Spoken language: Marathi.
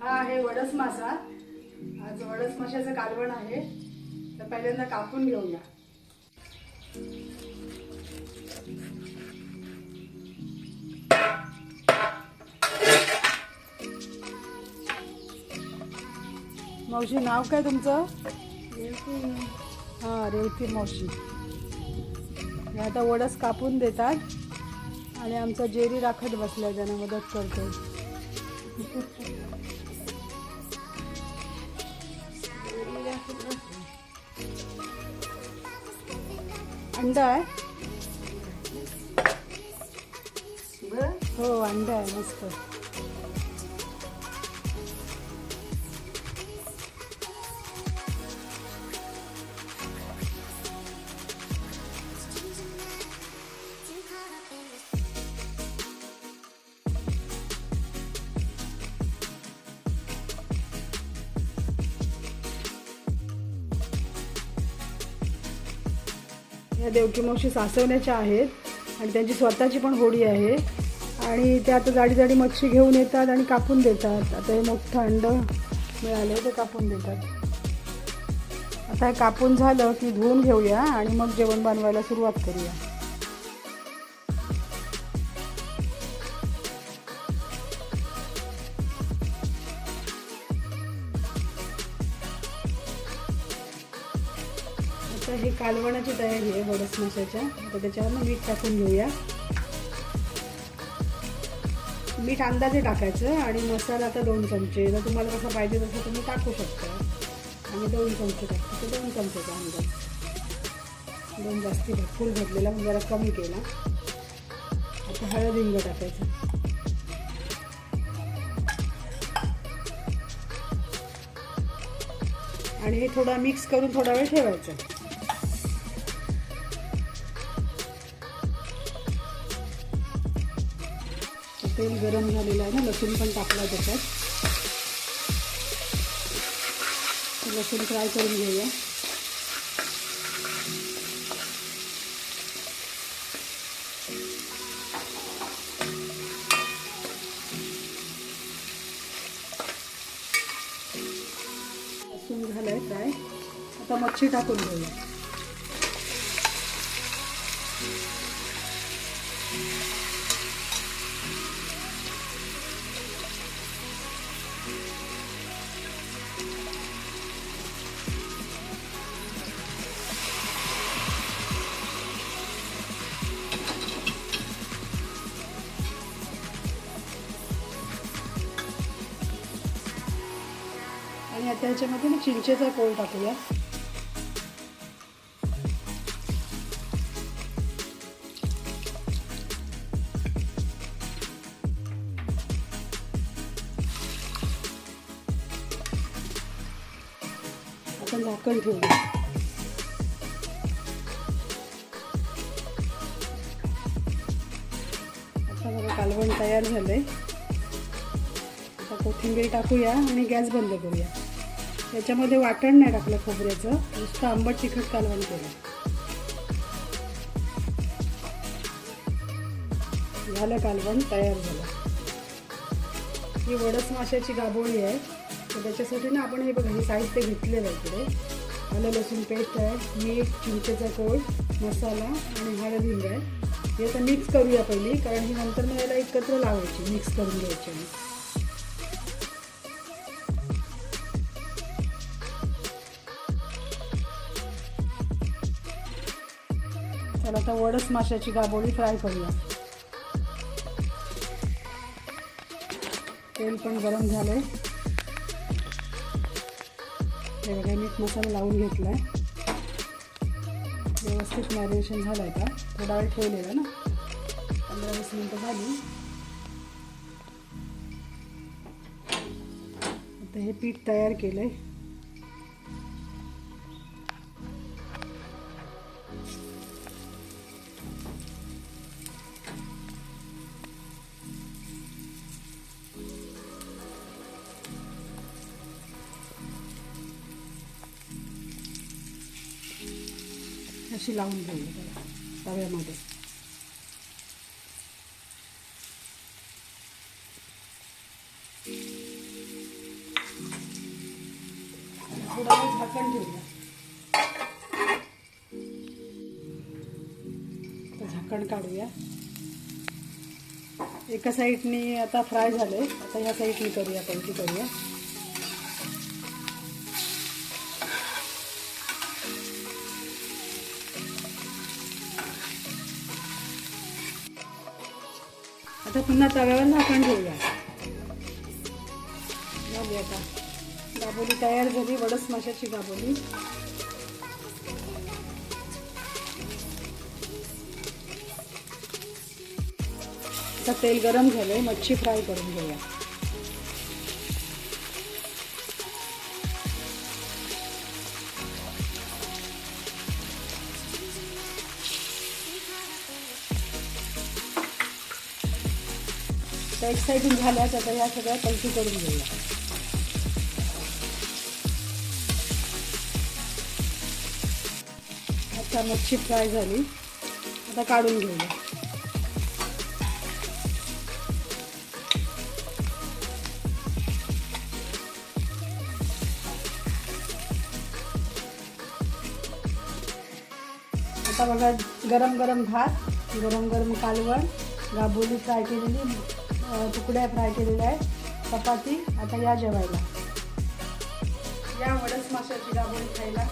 हा आहे वडस मासा. आज वडस माशाचं कालवण आहे. तर पहिल्यांदा कापून घेऊया. मावशी नाव काय तुमचं? हां रेवती मावशी. हे आता वडस कापून देतात. आणि आमचा जेरी राखत बसलाय त्यांना मदत करतो अंडा आहे हो अंडा आहे मस्त या देवकी मावशी सासवण्याच्या आहेत आणि त्यांची स्वतःची पण होडी आहे. आणि त्या आता जाडी जाडी मच्छी घेऊन येतात आणि कापून देतात. आता हे मोठं अंड मिळाले ते कापून देतात. आता हे कापून झालं की धुवून घेऊया आणि मग जेवण बनवायला सुरुवात करूया. आता हे कालवणाची तयारी आहे बडस माशाच्या. आता त्याच्यावर ना मीठ टाकून घेऊया. मीठ अंदाजे टाकायचं आणि मसाला आता दोन चमचे. जर तुम्हाला कसं पाहिजे तसं तुम्ही टाकू शकता. आणि दोन चमचे टाकतो. तर दोन चमचेचा अंदाज. दोन जास्ती फुल भरलेला मग जरा कमी केला. आता हळद हिंग टाकायचं. आणि हे थोडं मिक्स करून थोडा वेळ ठेवायचं. तेल गरम झालेलं आहे ना लसूण पण टाकला त्याच्यात. लसूण फ्राय करून घेऊया. लसूण आहे फ्राय. आता मच्छी टाकून घेऊया. आता ह्याच्यामध्ये ना चिंचेचा कोळ टाकूया. आता झाकण ठेवूया आता बघा कालवण तयार झालंय. आता कोथिंबीर टाकूया आणि गॅस बंद करूया. त्याच्यामध्ये वाटण नाही टाकलं खोबऱ्याचं. नुसतं आंबट तिखट कालवण केलं. झालं कालवण तयार झालं. ही वडस माशाची गाभोळी आहे. तर त्याच्यासाठी ना आपण हे बघा हे साहित्य घेतलेलं आहे इकडे. आलं लसूण पेस्ट आहे मीठ चिंचेचा कोळ मसाला आणि हळद हिंग आहे. हे आता मिक्स करूया पहिली कारण ही नंतर मग याला एकत्र लावायची मिक्स करून घ्यायची आता वडस माशाची गाबोळी फ्राय करूया. तेल पण गरम झालंय. हे बघा मीठ मसाला लावून घेतला आहे व्यवस्थित मॅरिनेशन आहे का थोडा वेळ ठेवलेला ना. पंधरा वीस मिनटं झाली. आता हे पीठ तयार केलं आहे अशी लावून घेऊया तव्यामध्ये. झाकण घेऊया झाकण काढूया. एका साईडनी आता फ्राय झाले. आता ह्या साईडनी करूया पैकी करूया. आता पुन्हा तव्यावर झाकण ठेवूया. झाली आता. गाबोली तयार झाली वडस माशाची गाबोली आता तेल गरम झालंय मच्छी फ्राय करून घेऊया. त्या एक साईडून झाल्याच आता ह्या सगळ्या पलटी करून घेऊया. आता मच्छी फ्राय झाली. आता काढून घेऊया. आता बघा गरम गरम भात गरम गरम कालवण. राबोली फ्राय केलेली तुकड्या फ्राय केलेल्या आहेत चपाती आता या जेवायला. या वडस माशाची राबोली खायला.